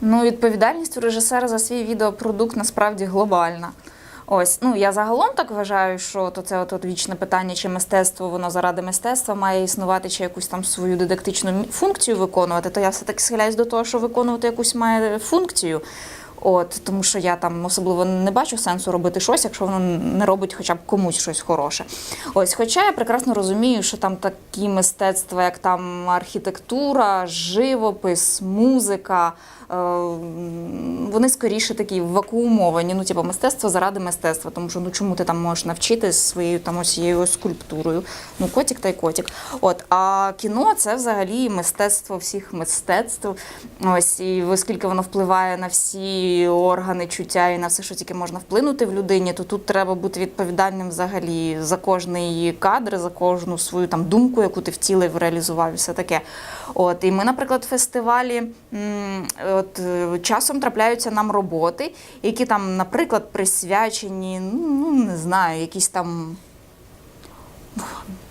Ну, відповідальність у режисера за свій відеопродукт насправді глобальна. Ось, ну я загалом так вважаю, що то це от, от вічне питання, чи мистецтво воно заради мистецтва має існувати, чи якусь там свою дидактичну функцію виконувати. То я все таки схиляюсь до того, що виконувати якусь має функцію. От тому, що я там особливо не бачу сенсу робити щось, якщо воно не робить хоча б комусь щось хороше. Ось, хоча я прекрасно розумію, що там такі мистецтва, як там архітектура, живопис, музика, е, вони скоріше такі вакуумовані. Ну, типу, мистецтво заради мистецтва, тому що ну чому ти там можеш навчити своєю там ось скульптурою? Ну, котик та й котик. От, а кіно це взагалі мистецтво всіх мистецтв. Ось і оскільки воно впливає на всі органи чуття і на все, що тільки можна вплинути в людині, то тут треба бути відповідальним взагалі за кожний кадр, за кожну свою там думку, яку ти втілив, реалізував і все таке. От і ми, наприклад, фестивалі от е, часом трапляються нам роботи, які там, наприклад, присвячені, ну не знаю, якісь там.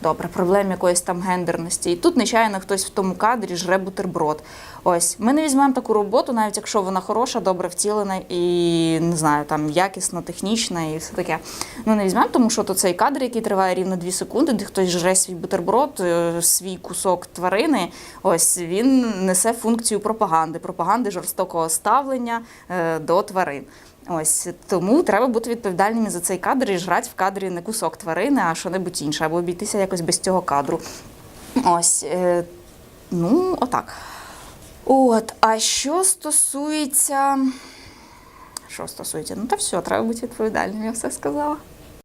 Добре, проблем якоїсь там гендерності. І тут нечайно хтось в тому кадрі жре бутерброд. Ось ми не візьмемо таку роботу, навіть якщо вона хороша, добре втілена і не знаю, там якісна, технічна і все таке. Ну не візьмемо, тому що то цей кадр, який триває рівно 2 секунди, де хтось жре свій бутерброд, е, свій кусок тварини. Ось він несе функцію пропаганди, пропаганди жорстокого ставлення е, до тварин. Ось тому треба бути відповідальними за цей кадр і жрати в кадрі не кусок тварини, а що-небудь інше, або обійтися якось без цього кадру. Ось, е, ну, отак. От, а що стосується. Що стосується? Ну, та все, треба бути відповідальним, я все сказала.